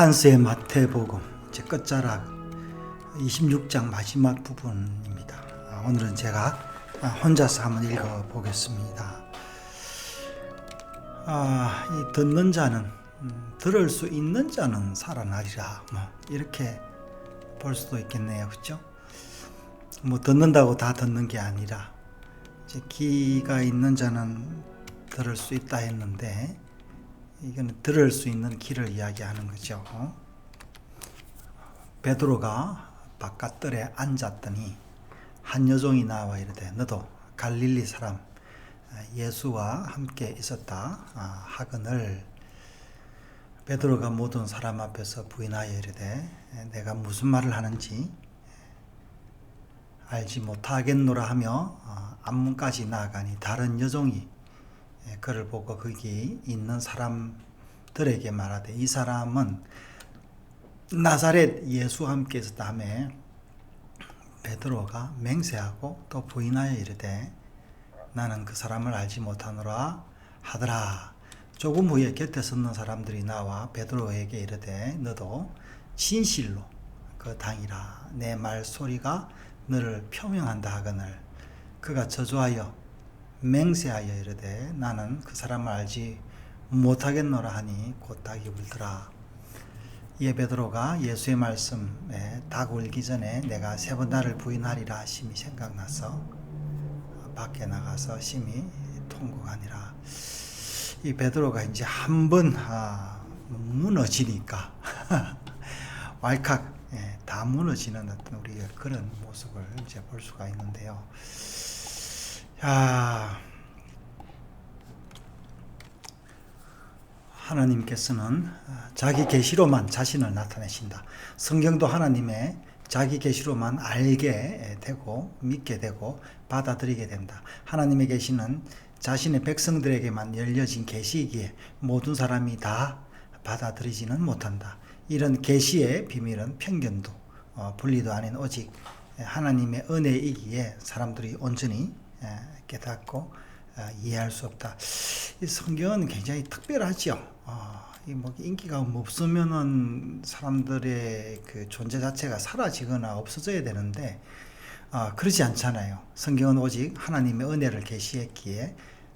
한스의 마태복음 제 끝자락 26장 마지막 부분입니다. 아, 오늘은 제가 아, 혼자서 한번 읽어 보겠습니다. 아, 이 듣는 자는 음, 들을 수 있는 자는 살아나리라. 뭐 이렇게 볼 수도 있겠네요, 그렇죠? 뭐 듣는다고 다 듣는 게 아니라 이제 귀가 있는 자는 들을 수 있다 했는데 이거는 들을 수 있는 길을 이야기하는 거죠. 베드로가 바깥들에 앉았더니 한 여종이 나와 이르되 너도 갈릴리 사람 예수와 함께 있었다 아, 하거늘 베드로가 모든 사람 앞에서 부인하여 이르되 내가 무슨 말을 하는지 알지 못하겠노라 하며 어, 앞문까지 나아가니 다른 여종이 그를 보고 거기 있는 사람들에게 말하되 이 사람은 나사렛 예수와 함께 있었다 하며 베드로가 맹세하고 또 부인하여 이르되 나는 그 사람을 알지 못하노라 하더라. 조금 후에 곁에 섰는 사람들이 나와 베드로에게 이르되 너도 진실로 그 당이라. 내 말 소리가 너를 표명한다 하거늘. 그가 저주하여 맹세하여 이르되 나는 그 사람을 알지 못하겠노라 하니 곧 닭이 울더라 이에 베드로가 예수의 말씀에 닭 울기 전에 내가 세 번 나를 부인하리라 심히 생각나서 밖에 나가서 심히 통곡하니라 이 베드로가 이제 한번 아, 무너지니까 왈칵 예, 다 무너지는 어떤 우리의 그런 모습을 이제 볼 수가 있는데요. 야, 하나님께서는 자기 계시로만 자신을 나타내신다. 성경도 하나님의 자기 계시로만 알게 되고 믿게 되고 받아들이게 된다. 하나님의 계시는 자신의 백성들에게만 열려진 계시이기에 모든 사람이 다 받아들이지는 못한다. 이런 계시의 비밀은 편견도 어, 분리도 아닌 오직 하나님의 은혜이기에 사람들이 온전히 깨닫고 어, 이해할 수 없다. 이 성경은 굉장히 특별하죠. 어, 뭐 인기가 없으면은 사람들의 그 존재 자체가 사라지거나 없어져야 되는데 어, 그러지 않잖아요. 성경은 오직 하나님의 은혜를 계시했기에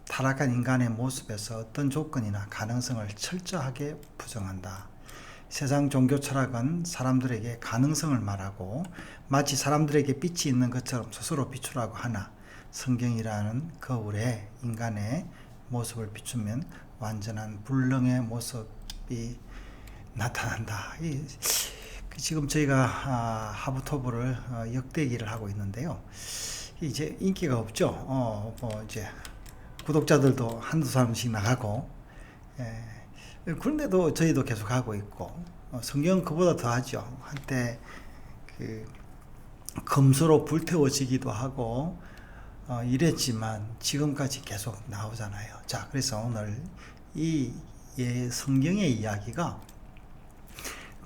타락한 인간의 모습에서 어떤 조건이나 가능성을 철저하게 부정한다. 세상 종교 철학은 사람들에게 가능성을 말하고 마치 사람들에게 빛이 있는 것처럼 스스로 비추라고 하나 성경이라는 거울에 인간의 모습을 비추면 완전한 불능의 모습이 나타난다. 이, 그 지금 저희가 아, 하부토부를 어, 역대기를 하고 있는데요. 이제 인기가 없죠. 어, 뭐 이제 구독자들도 한두 사람씩 나가고, 예. 그런데도 저희도 계속 하고 있고, 어, 성경은 그보다 더 하죠. 한때 그 검수로 불태워지기도 하고, 어, 이랬지만 지금까지 계속 나오잖아요. 자, 그래서 오늘 이 예, 성경의 이야기가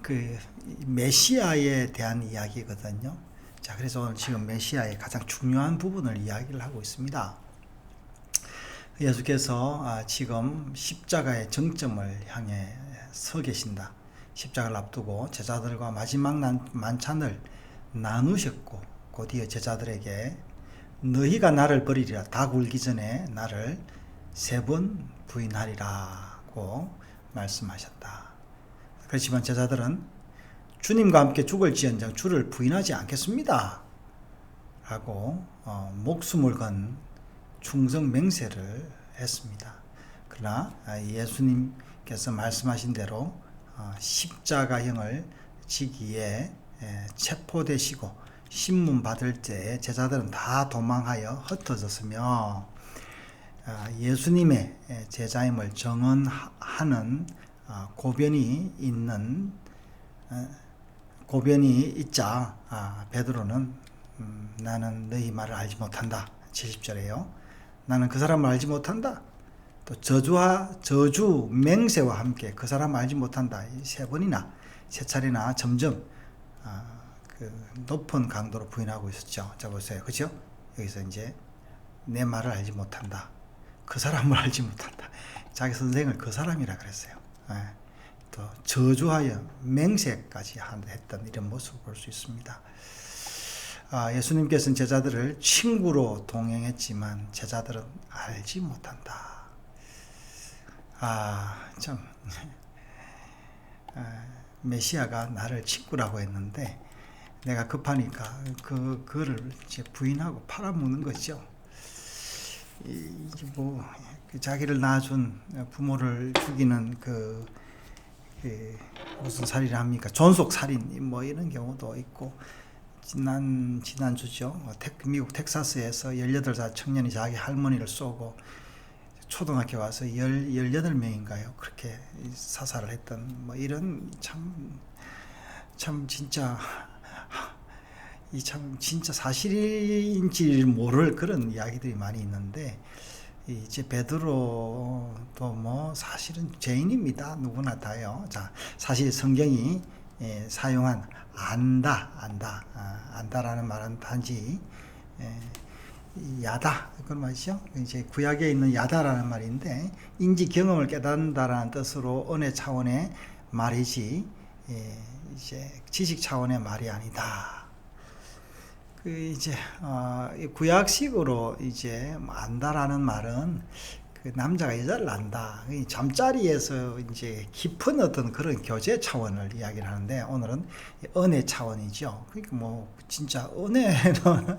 그 메시아에 대한 이야기거든요. 자, 그래서 오늘 지금 메시아의 가장 중요한 부분을 이야기를 하고 있습니다. 예수께서 아, 지금 십자가의 정점을 향해 서 계신다. 십자가를 앞두고 제자들과 마지막 만찬을 나누셨고 곧이어 제자들에게 너희가 나를 버리리라 다 굴기 전에 나를 세 번 부인하리라고 말씀하셨다. 그렇지만 제자들은 주님과 함께 죽을지언정 주를 부인하지 않겠습니다. 라고 어, 목숨을 건 충성 맹세를 했습니다. 그러나 예수님께서 말씀하신 대로 어, 십자가형을 지기에 체포되시고 신문 받을 때 제자들은 다 도망하여 흩어졌으며 아, 예수님의 제자임을 정언하는 아, 고변이 있는 어, 고변이 있자 아, 베드로는 음, 나는 너희 말을 알지 못한다. 70절에요. 나는 그 사람을 알지 못한다. 또 저주와 저주 맹세와 함께 그 사람을 알지 못한다. 세 번이나 세 차례나 점점 그 높은 강도로 부인하고 있었죠. 자 보세요. 그죠? 여기서 이제 내 말을 알지 못한다. 그 사람을 알지 못한다. 자기 선생을 그 사람이라 그랬어요. 예. 또 저주하여 맹세까지 한- 했던 이런 모습을 볼 수 있습니다. 아, 예수님께서는 제자들을 친구로 동행했지만 제자들은 알지 못한다. 아, 참. 아, 메시아가 나를 친구라고 했는데 내가 급하니까 그 그를 이제 부인하고 팔아먹는 거죠. 이- 이제 뭐, 그 자기를 낳아준 부모를 죽이는 그, 그 무슨 살인을 합니까? 존속 살인 뭐 이런 경우도 있고 지난 지난 주죠. 어, 텍, 미국 텍사스에서 18살 청년이 자기 할머니를 쏘고 초등학교 와서 10, 18명인가요? 그렇게 사살을 했던 뭐 이런 참 참 진짜 이 참 진짜 사실인지 모를 그런 이야기들이 많이 있는데 이제 베드로도 뭐 사실은 죄인입니다. 누구나 다요. 자, 사실 성경이 예, 사용한 안다, 안다, 아, 안다라는 말은 단지 예, 이 야다 그런 말이죠. 이제 구약에 있는 야다라는 말인데 인지 경험을 깨닫는다라는 뜻으로 은혜 차원의 말이지 예, 이제 지식 차원의 말이 아니다. 그 이제 어, 이 구약식으로 이제 뭐 안다라는 말은 그 남자가 여자를 안다. 이 잠자리에서 이제 깊은 어떤 그런 교제 차원을 이야기를 하는데 오늘은 은혜 차원이죠. 그러니까 뭐 진짜 은혜는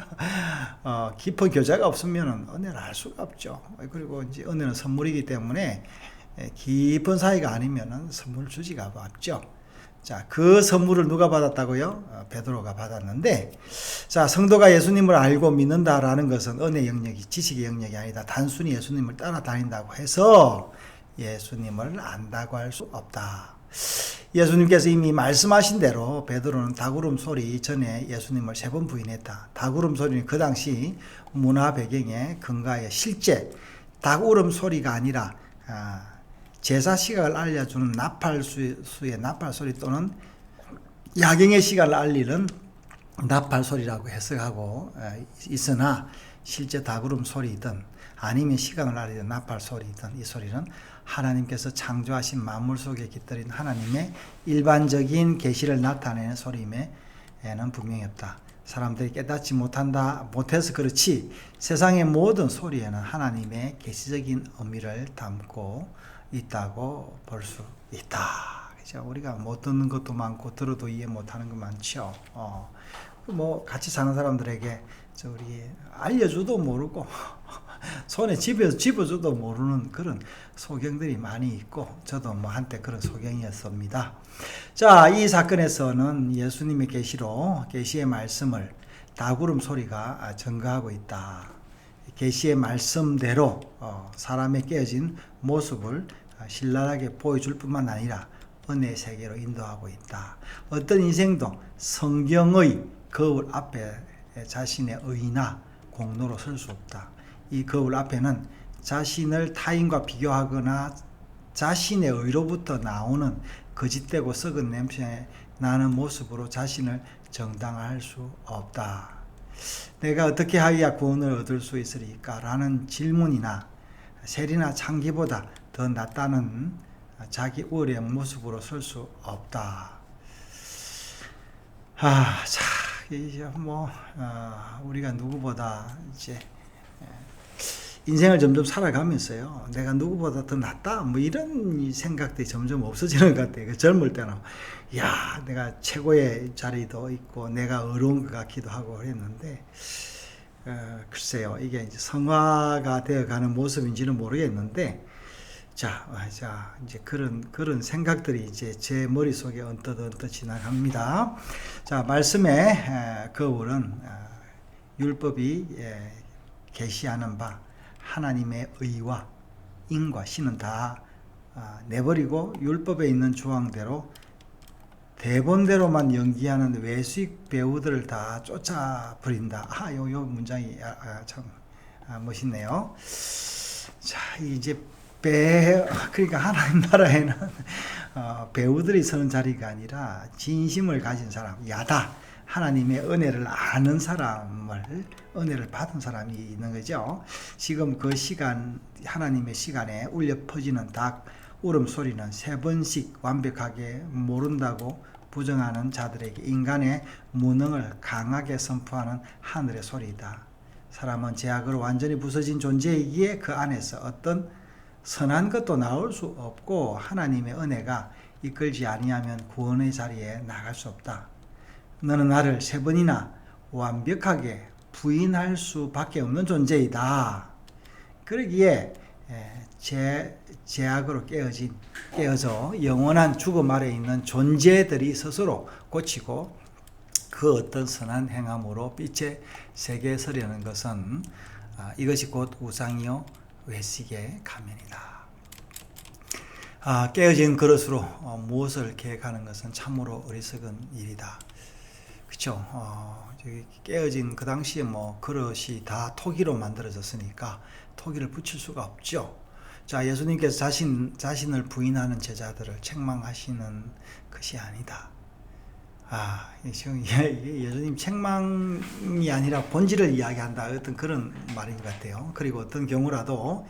어, 깊은 교제가 없으면은 은혜를 알 수가 없죠. 그리고 이제 은혜는 선물이기 때문에 예, 깊은 사이가 아니면은 선물 주지가 없죠. 자, 그 선물을 누가 받았다고요? 어, 베드로가 받았는데, 자, 성도가 예수님을 알고 믿는다라는 것은 은혜 영역이, 지식의 영역이 아니다. 단순히 예수님을 따라다닌다고 해서 예수님을 안다고 할 수 없다. 예수님께서 이미 말씀하신 대로 베드로는 다구름 소리 전에 예수님을 세 번 부인했다. 다구름 소리는 그 당시 문화 배경에 근거하여 실제 다구름 소리가 아니라 아, 제사 시각을 알려주는 나팔수의 나팔 소리 또는 야경의 시간을 알리는 나팔 소리라고 해석하고 에, 있으나 실제 다구름 소리든 아니면 시간을 알리는 나팔 소리든 이 소리는 하나님께서 창조하신 만물 속에 깃들인 하나님의 일반적인 계시를 나타내는 소리임에는 분명히 없다. 사람들이 깨닫지 못한다 못해서 그렇지 세상의 모든 소리에는 하나님의 계시적인 의미를 담고 있다고 볼 수 있다. 그죠? 우리가 못 듣는 것도 많고 들어도 이해 못하는 것 많죠. 어. 그뭐 같이 사는 사람들에게 저 우리 알려줘도 모르고 손에 집에서 집어줘도 모르는 그런 소경들이 많이 있고 저도 뭐 한때 그런 소경이었습니다. 자, 이 사건에서는 예수님의 계시로 계시의 말씀을 다구름 소리가 증거하고 있다. 계시의 말씀대로 어, 사람의 깨어진 모습을 어, 신랄하게 보여줄 뿐만 아니라 은혜의 세계로 인도하고 있다. 어떤 인생도 성경의 거울 앞에 자신의 의나 공로로 설 수 없다. 이 거울 앞에는 자신을 타인과 비교하거나 자신의 의로부터 나오는 거짓되고 썩은 냄새 나는 모습으로 자신을 정당화할 수 없다. 내가 어떻게 하여야 구원을 얻을 수 있으리까? 라는 질문이나 세리나 창기보다 더 낫다는 자기 우월의 모습으로 설 수 없다. 아, 자, 이제 뭐, 어, 우리가 누구보다 이제 에, 인생을 점점 살아가면서요. 내가 누구보다 더 낫다. 뭐 이런 생각들이 점점 없어지는 것 같아요. 그 젊을 때는. 야, 내가 최고의 자리도 있고, 내가 어려운 것 같기도 하고 그랬는데, 어, 글쎄요. 이게 이제 성화가 되어 가는 모습인지는 모르겠는데, 자, 아, 자, 이제 그런, 그런 생각들이 이제 제 머릿속에 언뜻 언뜻 지나갑니다. 자, 말씀의 에, 거울은 어, 율법이 예, 계시하는 바 하나님의 의와 인과 신은 다 아, 내버리고 율법에 있는 조항대로 대본대로만 연기하는 외수익 배우들을 다 쫓아 버린다. 아, 요, 요 문장이 아, 아, 참 아, 멋있네요. 자, 이제 배, 그러니까 하나님 나라에는 어, 배우들이 서는 자리가 아니라 진심을 가진 사람, 야다. 하나님의 은혜를 아는 사람을 은혜를 받은 사람이 있는 거죠. 지금 그 시간 하나님의 시간에 울려 퍼지는 닭 울음소리는 세 번씩 완벽하게 모른다고 부정하는 자들에게 인간의 무능을 강하게 선포하는 하늘의 소리이다. 사람은 제약으로 완전히 부서진 존재이기에 그 안에서 어떤 선한 것도 나올 수 없고 하나님의 은혜가 이끌지 아니하면 구원의 자리에 나갈 수 없다. 너는 나를 세 번이나 완벽하게 부인할 수밖에 없는 존재이다. 그러기에 에, 제 제약으로 깨어진 깨어져 영원한 죽음 아래 있는 존재들이 스스로 고치고 그 어떤 선한 행함으로 빛의 세계에 서려는 것은 아, 이것이 곧 우상이요 외식의 가면이다. 아, 깨어진 그릇으로 어, 무엇을 계획하는 것은 참으로 어리석은 일이다. 그렇죠. 어, 깨어진 그 당시에 뭐 그릇이 다 토기로 만들어졌으니까 토기를 붙일 수가 없죠. 자, 예수님께서 자신 자신을 부인하는 제자들을 책망하시는 것이 아니다. 아, 이 지금 예수님 책망이 아니라 본질을 이야기한다. 어떤 그런 말인 것 같아요. 그리고 어떤 경우라도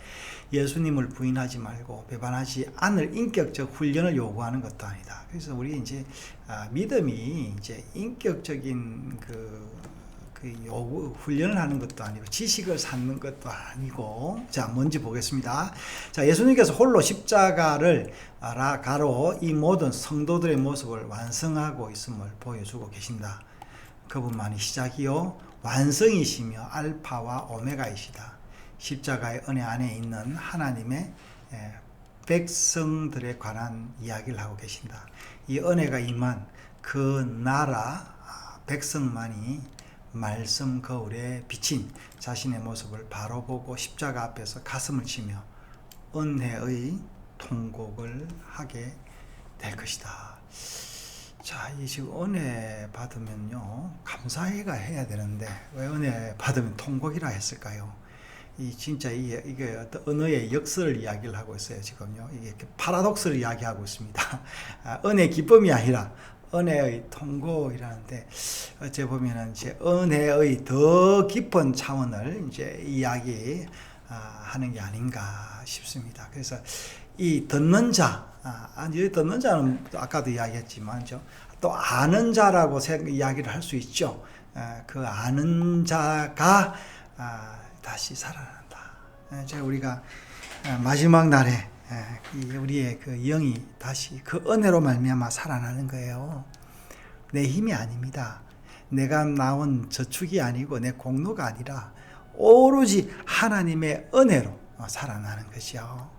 예수님을 부인하지 말고 배반하지 않을 인격적 훈련을 요구하는 것도 아니다. 그래서 우리 이제 아, 믿음이 이제 인격적인 그, 그 요구 훈련을 하는 것도 아니고 지식을 쌓는 것도 아니고 자 뭔지 보겠습니다. 자 예수님께서 홀로 십자가를 라 가로 이 모든 성도들의 모습을 완성하고 있음을 보여주고 계신다. 그분만이 시작이요 완성이시며 알파와 오메가이시다. 십자가의 은혜 안에 있는 하나님의 예, 백성들에 관한 이야기를 하고 계신다. 이 은혜가 임한 그 나라 아, 백성만이 말씀 거울에 비친 자신의 모습을 바로 보고 십자가 앞에서 가슴을 치며 은혜의 통곡을 하게 될 것이다. 자, 이 지금 은혜 받으면요, 감사해가 해야 되는데, 왜 은혜 받으면 통곡이라 했을까요? 이 진짜 이게, 이게 어떤 언어의 역설을 이야기를 하고 있어요, 지금요. 이게 파라독스를 이야기하고 있습니다. 아, 은혜 기쁨이 아니라 은혜의 통곡이라는데, 어째 보면은 이제 은혜의 더 깊은 차원을 이제 이야기, 아, 하는 게 아닌가 싶습니다. 그래서 이 듣는 자, 아, 아니 듣는 자는 아까도 이야기했지만 저, 또 아는 자라고 생- 이야기를 할 수 있죠. 아, 그 아는 자가 아, 다시 살아난다. 아, 제가 우리가 아, 마지막 날에 우리의 그 영이 다시 그 은혜로 말미암아 살아나는 거예요. 내 힘이 아닙니다. 내가 나온 저축이 아니고 내 공로가 아니라 오로지 하나님의 은혜로 어, 살아나는 것이요.